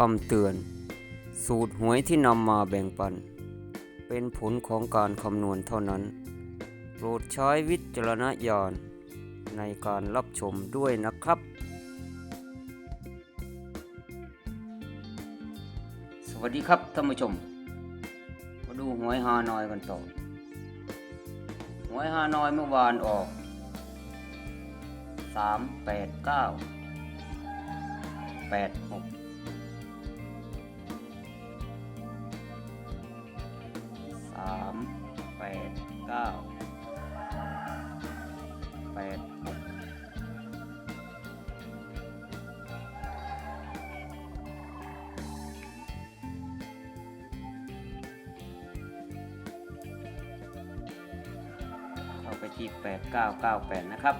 คำเตือน สูตรหวยที่นำมาแบ่งปัน เป็นผลของการคำนวณเท่านั้น โปรดใช้วิจารณญาณในการรับชมด้วยนะครับ สวัสดีครับท่านผู้ชม มาดูหวยฮานอยกันต่อ หวยฮานอยเมื่อวานออก 389 86 ดเก้าแปดหกเข้าไปที่แปดเก้าเก้าแปดนะครับ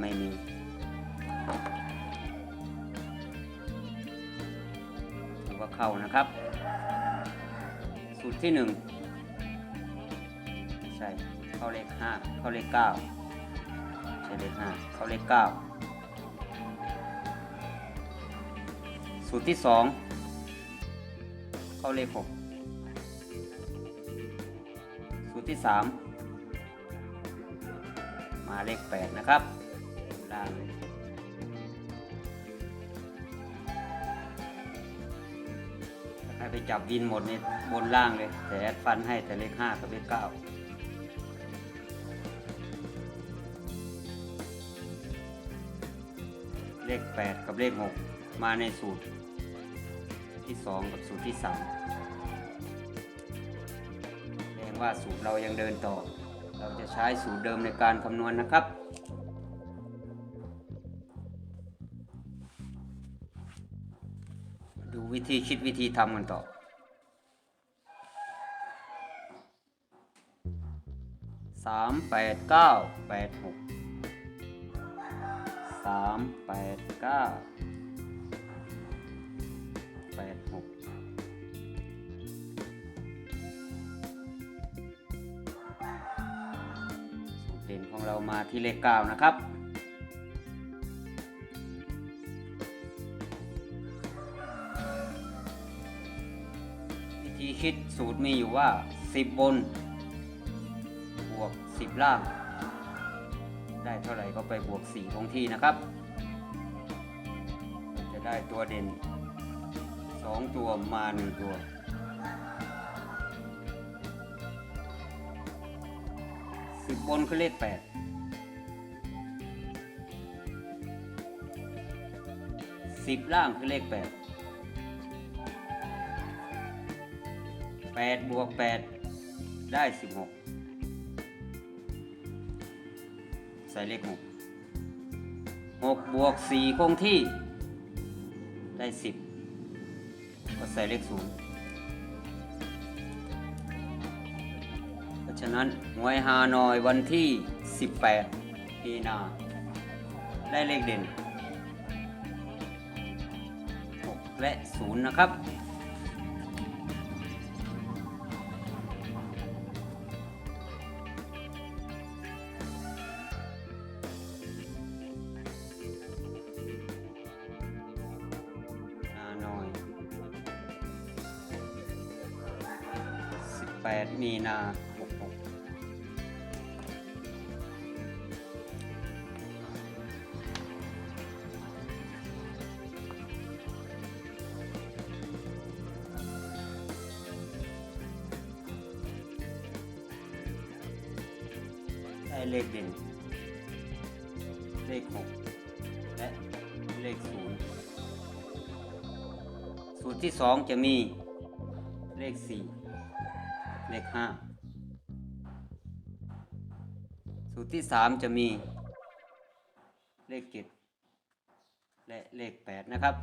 ไม่มีถือว่าเข้านะครับ สูตรที่หนึ่งไม่ใช่เข้าเลขห้าเข้าเลขเก้าใช่เลขห้าเข้าเลขเก้าสูตรที่สองเข้าเลขหกสูตรที่3มาเลข8นะครับ ล่างให้ไปจับวินหมดนี่บนล่างเลย แต่แอดฟันให้แต่เลข5กับเลข9เลข8กับเลข6มาในสูตรที่2กับสูตรที่3แสดงว่าสูตรเรายังเดินต่อ เราจะใช้สูตรเดิมในการคำนวณนะครับ ดูวิธีคิดวิธีทำกันต่อ สามแปดเก้าแปดหก สามแปดเก้าแปดหกสูตรเด่นของเรามาที่เลข9นะครับ คิดสูตรมีอยู่ว่า 10 บน บวก 10 ล่าง ได้เท่าไหร่ก็ไปบวก 4 ของที่นะครับ จะได้ตัวเด่น 2 ตัวมา 1 ตัวสิบบนคือเลขแปดสิบล่างคือเลขแปด แปดบวกแปดได้สิบหกใส่เลขหกหกบวกสี่คงที่ ได้สิบก็ใส่เลขศูนย์เพราะฉะนั้นหวยฮานอยวันที่ 18มีนา ได้เลขเด่น 6 และ 0 นะครับ 18มีนา 66 ได้เลขเด่นเลข 6 และเลข 0 สูตรที่ 2 จะมีเลข 4 เลข5สูตรที่3จะมีเลข7และเลข8นะครับ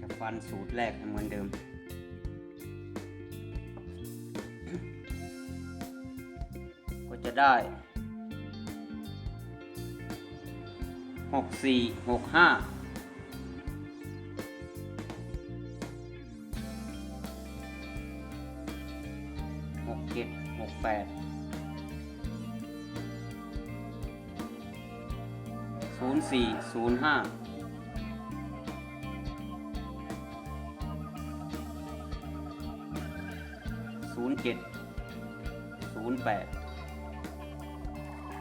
จะฟันสูตรแรกเหมือนเดิมก็จะได้หกสี่หกห้า เจ็ดหกแปดศูนย์สี่ศูนย์ห้าศูนย์เจ็ดศูนย์แปด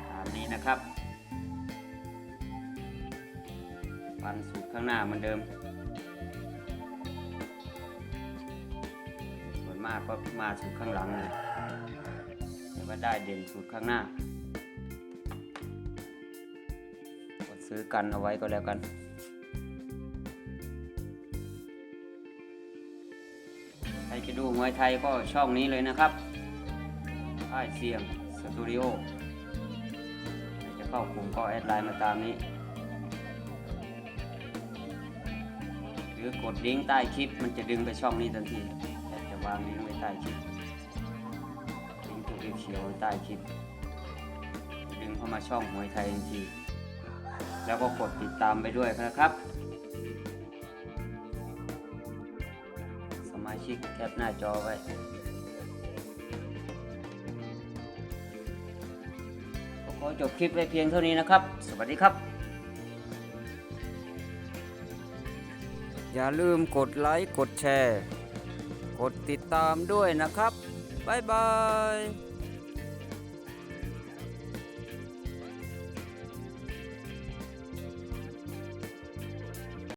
ตามนี้นะครับฟันสูตรข้างหน้าเหมือนเดิม ส่วนมากก็มาสูตรข้างหลังเลย ว่าได้เด่นสูตรข้างหน้าก็ซื้อกันเอาไว้ก็แล้วกันใครจะดูมวยไทยก็ช่องนี้เลยนะครับค่ายเสียงสตูดิโอจะเข้ากลุ่มก็แอดไลน์มาตามนี้ หรือกดลิงก์ใต้คลิปมันจะดึงไปช่องนี้ทันทีแต่จะวางลิงก์ไว้ใต้คลิป เขียวใต้คลิป ดึงเข้ามาช่องหวยไทยทันทีแล้วก็กดติดตามไปด้วยนะครับ สมาชิกแคปหน้าจอไว้ขอจบคลิปไว้เพียงเท่านี้นะครับ สวัสดีครับ อย่าลืมกดไลค์ กดแชร์ กดติดตามด้วยนะครับ บ๊ายบาย